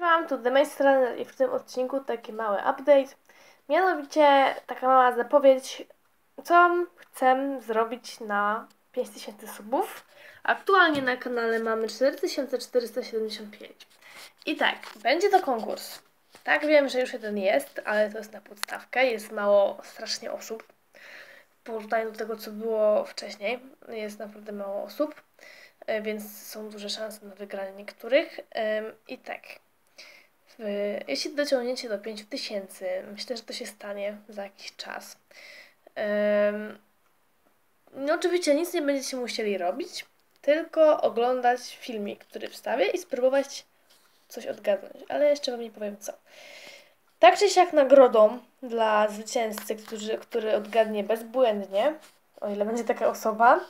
Wam tu Demejstra i w tym odcinku taki mały update. Mianowicie taka mała zapowiedź, co chcę zrobić na 5000 subów. Aktualnie na kanale mamy 4475. I tak, będzie to konkurs. Tak, wiem, że już jeden jest, ale to jest na podstawkę. Jest mało strasznie osób. W porównaniu do tego, co było wcześniej, jest naprawdę mało osób, e, więc są duże szanse na wygranie niektórych. I tak, jeśli dociągniecie do 5000, myślę, że to się stanie za jakiś czas. No oczywiście nic nie będziecie musieli robić, tylko oglądać filmik, który wstawię i spróbować coś odgadnąć, ale jeszcze Wam nie powiem co. Tak czy siak nagrodą dla zwycięzcy, który, który odgadnie bezbłędnie, o ile będzie taka osoba,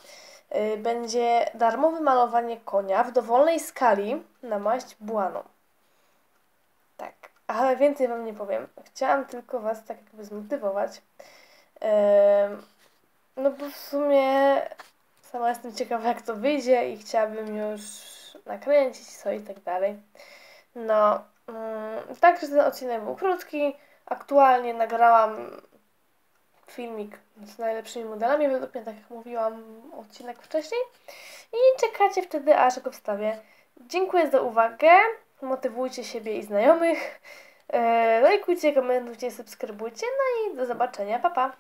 y, będzie darmowe malowanie konia w dowolnej skali na maść błaną. Ale więcej Wam nie powiem. Chciałam tylko Was tak jakby zmotywować. No bo w sumie sama jestem ciekawa jak to wyjdzie i chciałabym już nakręcić co i tak dalej. No, mm, także ten odcinek był krótki. Aktualnie nagrałam filmik z najlepszymi modelami, mnie, tak jak mówiłam, odcinek wcześniej. I czekacie wtedy, aż go wstawię. Dziękuję za uwagę. Motywujcie siebie i znajomych. E, Lajkujcie, komentujcie, subskrybujcie. No i do zobaczenia. Pa, pa.